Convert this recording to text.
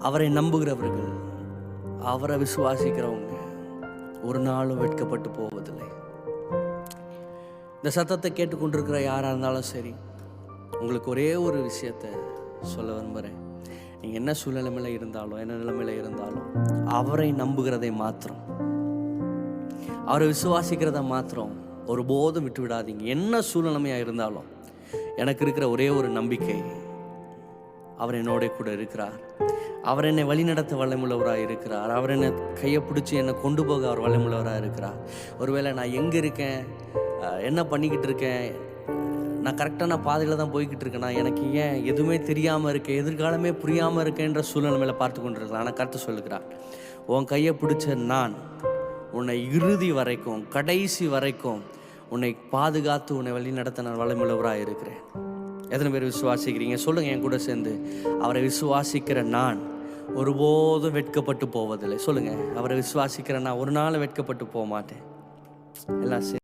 அவரை நம்புகிறவர்கள் அவரை விசுவாசிக்கிறவங்க ஒரு நாளும் வெட்கப்பட்டு போவதில்லை. இந்த சத்தத்தை கேட்டுக்கொண்டிருக்கிற யாராக இருந்தாலும் சரி உங்களுக்கு ஒரே ஒரு விஷயத்தை சொல்ல விரும்புகிறேன் நீங்கள் என்ன சூழ்நிலைமையில் இருந்தாலும் என்ன நிலைமையில் இருந்தாலும் அவரை நம்புகிறதை மாத்திரம். அவரை விசுவாசிக்கிறத மாத்திரம் ஒருபோதும் விட்டு விடாதீங்க என்ன சூழ்நிலைமையாக இருந்தாலும் எனக்கு இருக்கிற ஒரே ஒரு நம்பிக்கை அவர் என்னோட கூட இருக்கிறார். அவர் என்னை வழிநடத்த வல்லமுள்ளவராக இருக்கிறார். அவர் என்னை கையை பிடிச்சி என்னை கொண்டு போக அவர் வல்லமுள்ளவராக இருக்கிறார். ஒருவேளை நான் எங்கே இருக்கேன்? என்ன பண்ணிக்கிட்டு இருக்கேன்? நான் கரெக்டான பாதையில் தான் போய்கிட்டு இருக்கேனா? எனக்கு ஏன் எதுவுமே தெரியாமல் இருக்கேன்? எதிர்காலமே புரியாமல் இருக்கேன்ற சூழ்நிலைமையில பார்த்து கொண்டு ஆனால் கருத்து சொல்லுகிறார் உன் கையை பிடிச்ச நான் உன்னை இறுதி வரைக்கும் கடைசி வரைக்கும் உன்னை பாதுகாத்து உன்னை வழி நடத்த நான் வளமுள்ளவராக இருக்கிறேன். எத்தனை பேர் விசுவாசிக்கிறீங்க? சொல்லுங்க என் கூட சேர்ந்து. அவரை விசுவாசிக்கிற நான் ஒருபோதும் வெட்கப்பட்டு போவதில்லை. சொல்லுங்க அவரை விசுவாசிக்கிற நான் ஒரு நாள் வெட்கப்பட்டு போக மாட்டேன். எல்லாம் சரி.